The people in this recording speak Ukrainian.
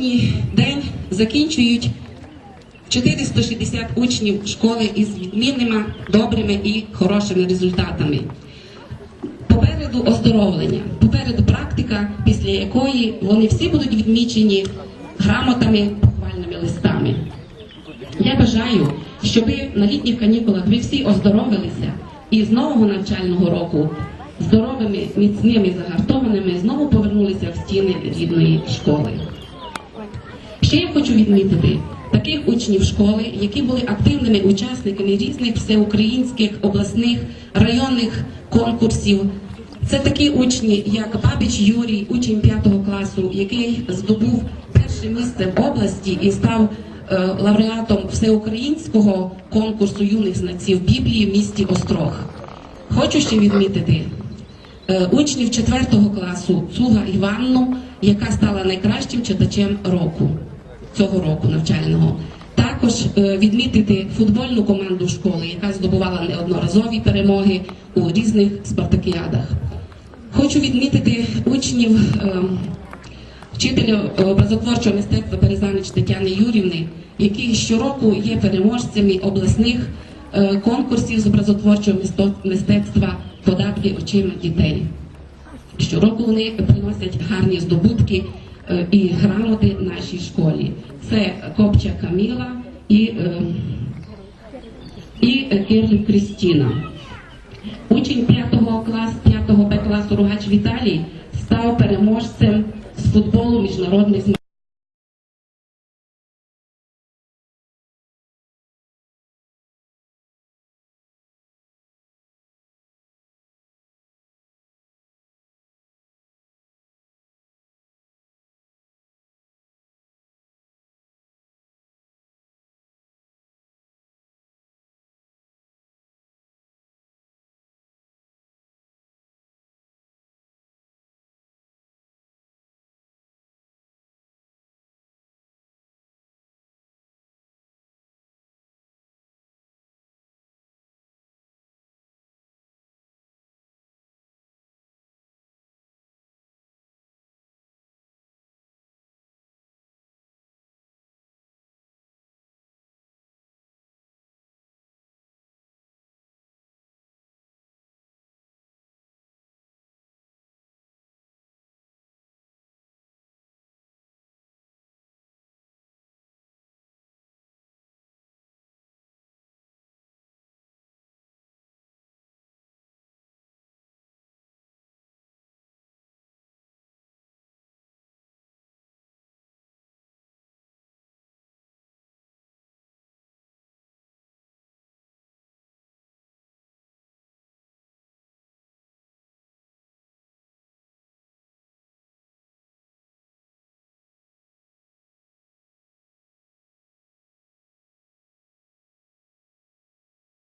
сьогоднішній день закінчують 460 учнів школи із відмінними, добрими і хорошими результатами. Попереду оздоровлення, попереду практика, після якої вони всі будуть відмічені грамотами, похвальними листами. Я бажаю, щоб на літніх канікулах ви всі оздоровилися і з нового навчального року здоровими, міцними, загартованими знову повернулися в стіни рідної школи. Ще я хочу відмітити таких учнів школи, які були активними учасниками різних всеукраїнських обласних районних конкурсів. Це такі учні, як Бабіч Юрій, учень 5 класу, який здобув перше місце в області і став е, лауреатом всеукраїнського конкурсу юних знавців Біблії в місті Острог. Хочу ще відмітити е, учнів 4 класу Цуга Іванну, яка стала найкращим читачем року цього року навчального. Також е, відмітити футбольну команду школи, яка здобувала неодноразові перемоги у різних спартакіадах. Хочу відмітити учнів е, вчителя образотворчого мистецтва Березанич Тетяни Юрівни, які щороку є переможцями обласних е, конкурсів з образотворчого мистецтва податки очима дітей. Щороку вони приносять гарні здобутки і грамоти нашій школі. Це Копча Каміла і, е, і е, Кирлів Крістіна. Учень 5 класу, 5 Б класу Ругач Віталій став переможцем з футболу міжнародних змагань.